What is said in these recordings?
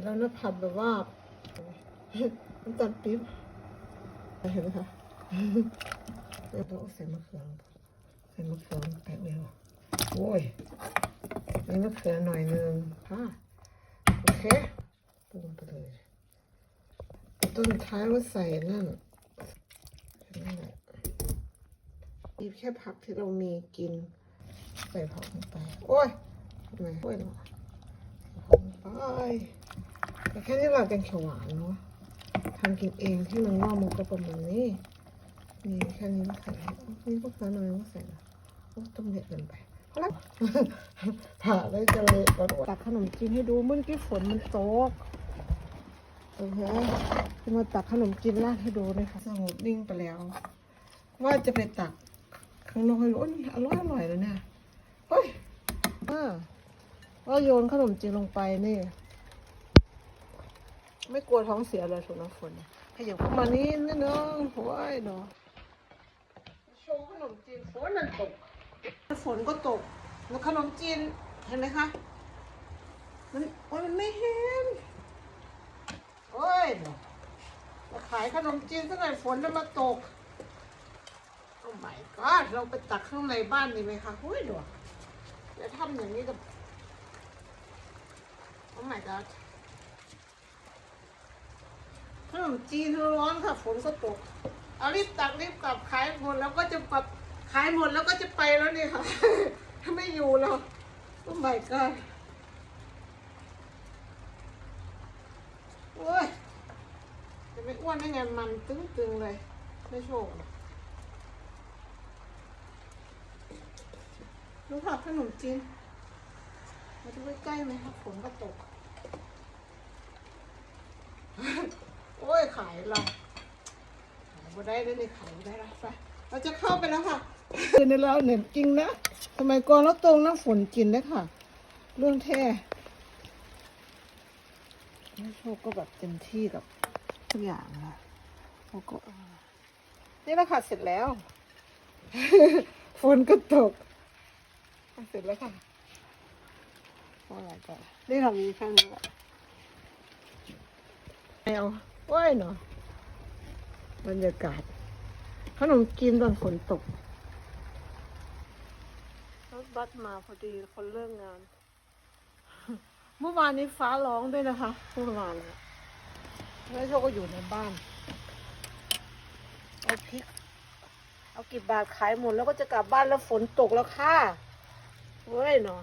จแล้วนะผัดแบบว่าน้ำตาลปี๊บเห็นไหมคะเดี๋ยวต้องใส่มะเขือใส่มะเขือลงไปเดียวโอ้ยมีมะเขือหน่อยนึงค่ะโอเคปรุงไปเลยต้นท้ายว่าใส่นั่นนั่นแหละบีบแค่ผักที่เรามีกิน ใส่ผักลงไป โอ้ยทำไมโอ้ยเนาะผักลงไป แต่แค่นี้เราแกงเขียวหวานเนาะทำกินเองที่เมันนอกมันก็ประมาณนี้มีแค่นี้ใส่นี่พวกนั้นน้อยก็ใส่นะโอ้ต้มเด็ดเกินไปเอาละผ่าได้จะเละก่อนตักขนมจีนให้ดูเมื่อกี้ฝนมันตกโอเคจะมาตักขนมจีนราดให้ดูเลยค่ะสงบนิ่งไปแล้ว ว่าจะไปตักข้างนอกให้รู้โอ้ยอร่อยอร่อยเลยเนี่ยเฮ้ยอ่าว่าโยนขนมจีนลงไปนี่ ไม่กลัวท้องเสียเลยถูกน้ำฝนขยับเข้ามานี่นิดนึงโอ้ยเนาะชงขนมจีนฝนมันตก ฝนก็ตก แล้วขนมจีนเห็นไหมคะ มันโอ้ยมันไม่เห็น โอ้ยเนาะมาขายขนมจีนสักหน่อยฝนจะมาตก โอ้ my god เราไปตักข้างในบ้านดีไหมคะหุ้ยหนวจะทำอย่างนี้กับโอ้ my god ขนมจีนร้อนค่ะฝนก็ตกเอารีบตักรีบกลับขายหมดแล้วก็จะปรับขายหมดแล้วก็จะไปแล้วนี่ค่ะ ถ้าไม่อยู่แล้วโอ้ my god โอ้ยจะไม่อ้วนได้ไงมันตึงๆเลยไม่โชครู้ผักขนมจีนมาดูใกล้ๆไหมครับฝนก็ตก โอ้ยขายเราขายบ่ได้เลยนี่ขายได้ละไปเราจะเข้าไปแล้วค่ะคือในเราเนี่ยจริงนะสมัยก่อนเราตรงน้ำฝนกินได้ค่ะ เรื่องแท้โชคก็แบบเต็มที่กับทุกอย่างละแล้วก็นี่แหละค่ะเสร็จแล้ว ฝนก็ตก เสร็จแล้วค่ะอะไรก็นี่ค่ะมีแค่นี้แหละแมว ว้ายเนาะบรรยากาศ ขนมกินตอนฝนตก รถบัสมาพอดีคนเลิกงาน เมื่อวานนี้ฟ้าร้องด้วยนะคะเมื่อวานเนี่ยแม่โชคก็อยู่ในบ้านเอาพริกเอากี่บาทขายหมดแล้วก็จะกลับบ้านแล้วฝนตกแล้วค่ะเว้ยเนาะ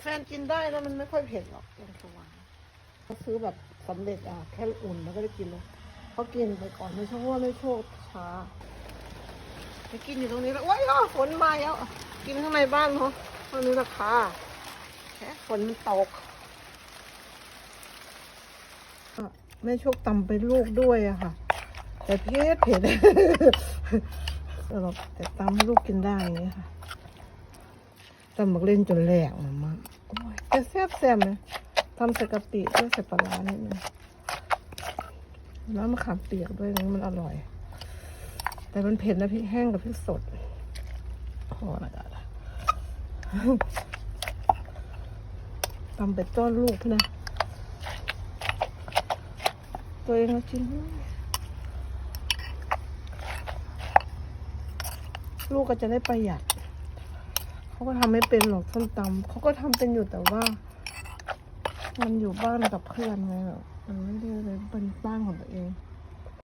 แฟนกินได้นะมันไม่ค่อยเผ็ดหรอกแกงเขียวหวานเขาซื้อแบบ สำเร็จอะแค่อุ่นแล้วก็ได้กินเลยเขากินไปก่อนไม่ชอบว่าไม่โชคช้าไปกินอยู่ตรงนี้แล้วโอ้ยฝนมาแล้วกินข้างในบ้านเขาตรงนี้ราคาแค่ฝนมันตกอะแม่โชคตำไปลูกด้วยอะค่ะ แต่เผ็ดเผ็ดต่เราแต่ตำให้ลูกกินได้อย่างเงี้ยค่ะตำบักเล่นจนแหลกมันมากโอ้ยแต่แซ่บแซ่บเลย ทำใส่กะปิด้วยใส่ปลาร้านิดนึงแล้วมะขามเปียกด้วยมันอร่อย แต่มันเผ็ดนะพริกแห้งกับพริกสดโอ้ละกันตำเป็ดต้อนลูกนะ ตัวเองมากินด้วยลูกก็จะได้ประหยัด เขาก็ทำไม่เป็นหรอกส้มตำเขาก็ทำเป็นอยู่แต่ว่า มันอยู่บ้านกับเพื่อนไงแบบมันไม่ได้เลยเป็นบ้านของตัวเอง